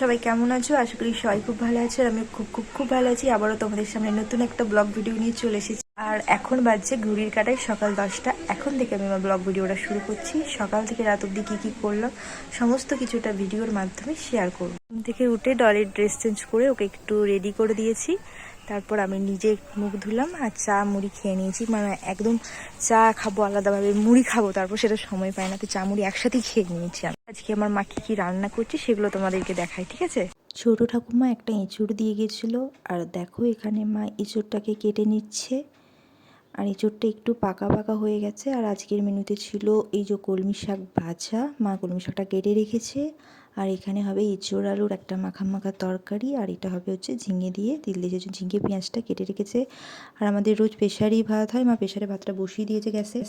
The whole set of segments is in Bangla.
সবাই কেমন আছো? আশা করি সবাই খুব ভালো আছো আর আমি খুব খুব খুব ভালো আছি। আবারও তোমাদের সামনে নতুন একটা ব্লগ ভিডিও নিয়ে চলে এসেছি। আর এখন বাজছে ঘুড়ির কাটায় সকাল দশটা। এখন থেকে আমি আমার ব্লগ ভিডিওটা শুরু করছি। সকাল থেকে রাত অব্দি কী কী করলাম সমস্ত কিছুটা ভিডিওর মাধ্যমে শেয়ার করব। ঘুম থেকে উঠে ডলের ড্রেস চেঞ্জ করে ওকে একটু রেডি করে দিয়েছি। তারপর আমি নিজে মুখ ধুলাম আর চা, মুড়ি খেয়ে নিয়েছি। মানে একদম চা খাব আলাদাভাবে, মুড়ি খাব, তারপর সেটা সময় পায় না। তো চা, মুড়ি একসাথেই খেয়ে নিয়েছি আমি। আজকে আমার মা কি রান্না করছে সেগুলো তোমাদেরকে দেখাই, ঠিক আছে? ছোট ঠাকুমা একটা এঁচুড় দিয়ে গেছিল, আর দেখো এখানে মা এঁচুড়টাকে কেটে নিচ্ছে। আর এঁচুড়টা একটু পাকা পাকা হয়ে গেছে, আর আজকের মেনুতে ছিল এই যে কলমি শাক ভাজা। মা কলমি শাকটা কেটে রেখেছে আর এখানে হবে এঁচোড় আলুর একটা মাখা মাখা তরকারি, আর এটা হবে হচ্ছে ঝিঙে দিয়ে তিল দিয়ে। ঝিঙে পেঁয়াজটা কেটে রেখেছে, আর আমাদের রোজ প্রেশারই ভাত হয়, মা প্রেশারে ভাতটা বসিয়ে দিয়েছে গ্যাসে।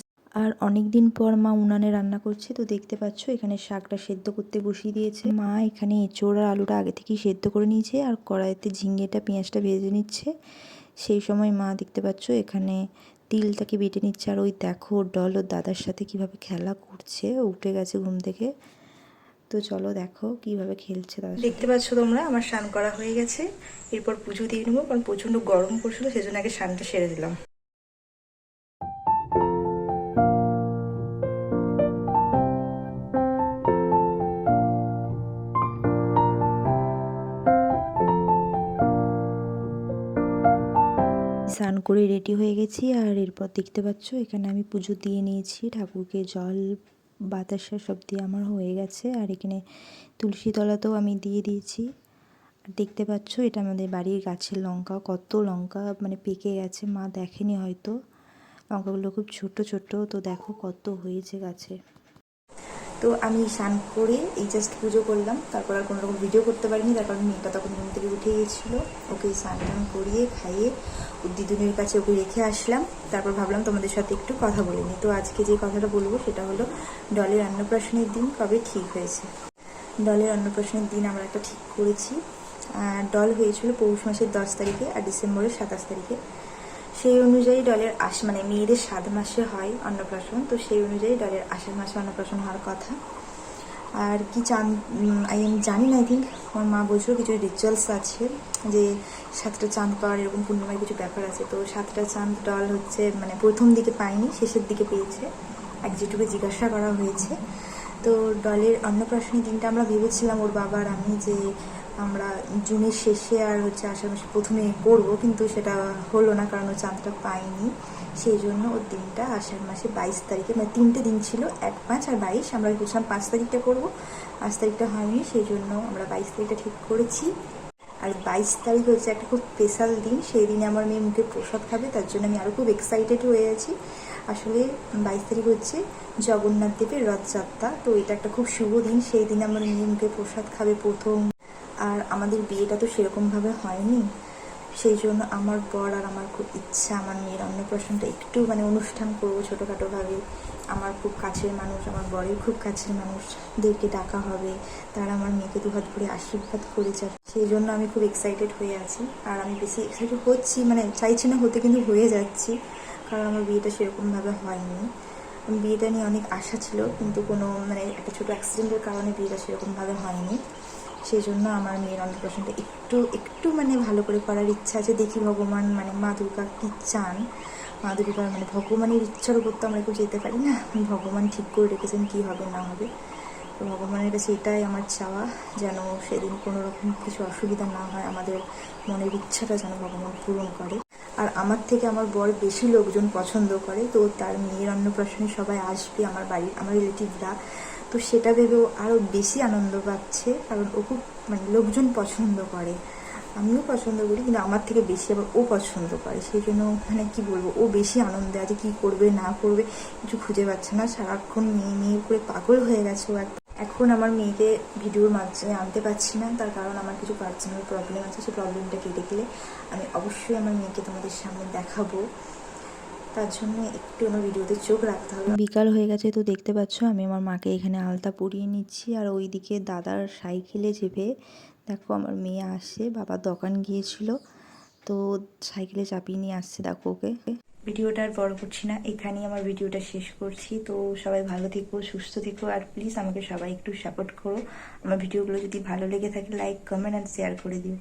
আর অনেক দিন পর মা উনানে রান্না করছে, তো দেখতে পাচ্ছ এখানে শাকটা সেদ্ধ করতে বসিয়ে দিয়েছে। মা এখানে এঁচোড় আর আলুটা আগে থেকেই সেদ্ধ করে নিয়েছে, আর কড়াইতে ঝিঙেটা, পেঁয়াজটা ভেজে নিচ্ছে। সেই সময় মা দেখতে পাচ্ছ এখানে তিলটাকে বেটে নিচ্ছে, আর ওই দেখো ডল ওর দাদার সাথে কীভাবে খেলা করছে উঠে গেছে ঘুম থেকে। তো চলো দেখো কীভাবে খেলছে তাদের দেখতে পাচ্ছ তোমরা আমার স্নান করা হয়ে গেছে। এরপর পুজো দিয়ে নেব কারণ প্রচণ্ড গরম পড়ছিল সেজন্য আগে স্নানটা সেরে দিলাম। স্নান করে রেডি হয়ে গেছি আর এরপর দেখতে পাচ্ছ এখানে আমি পুজো দিয়ে নিয়েছি ঠাকুরকে জল বাতাসা সব দিয়ে আমার হয়ে গেছে, আর এখানে তুলসী তলাতেও আমি দিয়ে দিয়েছি। আর দেখতে পাচ্ছ, এটা আমাদের বাড়ির গাছের লঙ্কা, কত লঙ্কা মানে পেকে গেছে, মা দেখেনি হয়তো। লঙ্কাগুলো খুব ছোট ছোট, তো দেখো কত হয়েছে গাছে। তো আমি স্নান করে এই জাস্ট পুজো করলাম। তারপর আর কোনো রকম ভিডিও করতে পারিনি, তার কারণ মেয়েটা তখন ঘুম থেকে উঠে গিয়েছিল। ওকে স্নান টান করিয়ে খাইয়ে দিদুনের কাছে ওকে রেখে আসলাম। তারপর ভাবলাম তোমাদের সাথে একটু কথা বলে নিই। তো আজকে যে কথাটা বলব সেটা হলো, ডলের অন্নপ্রাশনের দিন কবে ঠিক হয়েছে? ডলের অন্নপ্রাশনের দিন আমরা একটা ঠিক করেছি। ডল হয়েছিল পৌষ মাসের দশ তারিখে আর ডিসেম্বরের সাতাশ তারিখে। সেই অনুযায়ী দলের আশ মানে মেয়েদের সাত মাসে হয় অন্নপ্রাশন, তো সেই অনুযায়ী দলের আষাঢ় মাসে অন্নপ্রাশন হওয়ার কথা। আর কি চান আই আমি জানি না আই থিঙ্ক আমার মা বলছিল কিছু রিচুয়ালস আছে, যে সাতটা চাঁদ পাওয়ার এরকম পূর্ণিমার কিছু ব্যাপার আছে, তো সাতটা চাঁদ দল হচ্ছে মানে প্রথম দিকে পাইনি শেষের দিকে পেয়েছে। এক যেটুকু জিজ্ঞাসা করা হয়েছে। তো ডলের অন্নপ্রাশনের দিনটা আমরা ভেবেছিলাম ওর বাবার, আমি যে আমরা জুনের শেষে আর হচ্ছে আষাঢ় মাসে প্রথমে করব, কিন্তু সেটা হলো না কারণ ও চাঁদটা পাইনি সেই জন্য ওর দিনটা আষাঢ় মাসে বাইশ তারিখে মানে তিনটে দিন ছিল, এক পাঁচ আর বাইশ, আমরা ভেবেছিলাম পাঁচ তারিখটা করব। পাঁচ তারিখটা হয়নি, সেই জন্য আমরা বাইশ তারিখটা ঠিক করেছি। আর বাইশ তারিখ হচ্ছে একটা খুব স্পেশাল দিন, সেই দিনে আমার মেয়ে মুখে প্রসাদ খাবে, তার জন্য আমি আরও খুব এক্সাইটেড হয়ে আছি। আসলে বাইশ তারিখ হচ্ছে জগন্নাথ দেবের রথযাত্রা। তো এটা একটা খুব শুভ দিন। সেই দিন আমার মেয়ে মুখে প্রসাদ খাবে প্রথম। আর আমাদের বিয়েটা তো সেরকমভাবে হয়নি। সেই জন্য আমার বর আর আমার খুব ইচ্ছা, আমার মেয়ের অন্নপ্রাশনটা একটু মানে অনুষ্ঠান করব ছোটোখাটোভাবে আমার খুব কাছের মানুষ, আমার বরের খুব কাছের মানুষদেরকে ডাকা হবে। তারা আমার মেয়েকে দুহাত ভরে আশীর্বাদ করে যাবে। সেই জন্য আমি খুব এক্সাইটেড হয়ে আছি। আর আমি বেশি এক্সাইটেড হচ্ছি মানে চাইছি না হতে কিন্তু হয়ে যাচ্ছি। কারণ আমার বিয়েটা সেরকমভাবে হয়নি। বিয়েটা নিয়ে অনেক আশা ছিল, কিন্তু কোনো মানে একটা ছোটো অ্যাক্সিডেন্টের কারণে বিয়েটা সেরকমভাবে হয়নি। সেই জন্য আমার মেয়ের অন্নপ্রাশনটা একটু একটু মানে ভালো করে করার ইচ্ছা আছে। দেখি ভগবান মানে মা দুর্গা কী চান? মা দুর্গার মানে ভগবানের ইচ্ছার উপর তো আমরা একটু যেতে পারি না। ভগবান ঠিক করে রেখেছেন কী হবে না হবে। তো ভগবানের কাছে এটাই আমার চাওয়া, যেন সেদিন কোনো রকম কিছু অসুবিধা না হয়। আমাদের মনের ইচ্ছাটা যেন ভগবান পূরণ করে। আর আমার থেকে আমার বর বেশি লোকজন পছন্দ করে, তো তার মেয়ের অন্নপ্রাশনে সবাই আসবে, আমার বাড়ির, আমার রিলেটিভরা তো সেটা ভেবেও আরও বেশি আনন্দ পাচ্ছে, কারণ ও খুব মানে লোকজন পছন্দ করে। আমিও পছন্দ করি, কিন্তু আমার থেকে বেশি আবার ও পছন্দ করে। সেই জন্য মানে কী বলব, ও বেশি আনন্দে আছে, কী করবে, না করবে, কিছু খুঁজে পাচ্ছে না। সারাক্ষণ মেয়ে মেয়ে করে পাগল হয়ে গেছে ও এখন আমার মেয়েকে ভিডিওর মাধ্যমে আনতে পারছি না। তার কারণ আমার কিছু পার্সোনাল প্রবলেম আছে। সেই প্রবলেমটা কেটে গেলে আমি অবশ্যই আমার মেয়েকে তোমাদের সামনে দেখাবো। তার জন্য একটু আমার ভিডিওতে চোখ রাখতে হবে। বিকাল হয়ে গেছে তো দেখতে পাচ্ছ, আমি আমার মাকে এখানে আলতা পরিয়ে নিচ্ছি। আর ওইদিকে দাদার সাইকেলে চেপে দেখো আমার মেয়ে আসে। বাবা দোকান গিয়েছিল, তো সাইকেলে চাপিয়ে নিয়ে আসছে দেখো ওকে। ভিডিওটা আর বড় করছি না, এখানেই আমার ভিডিওটা শেষ করছি। তো সবাই ভালো থেকো, সুস্থ থেকো, আর প্লিজ আমাকে সবাই একটু সাপোর্ট করো। আমার ভিডিওগুলো যদি ভালো লেগে থাকে লাইক কমেন্ট অ্যান্ড শেয়ার করে দিও।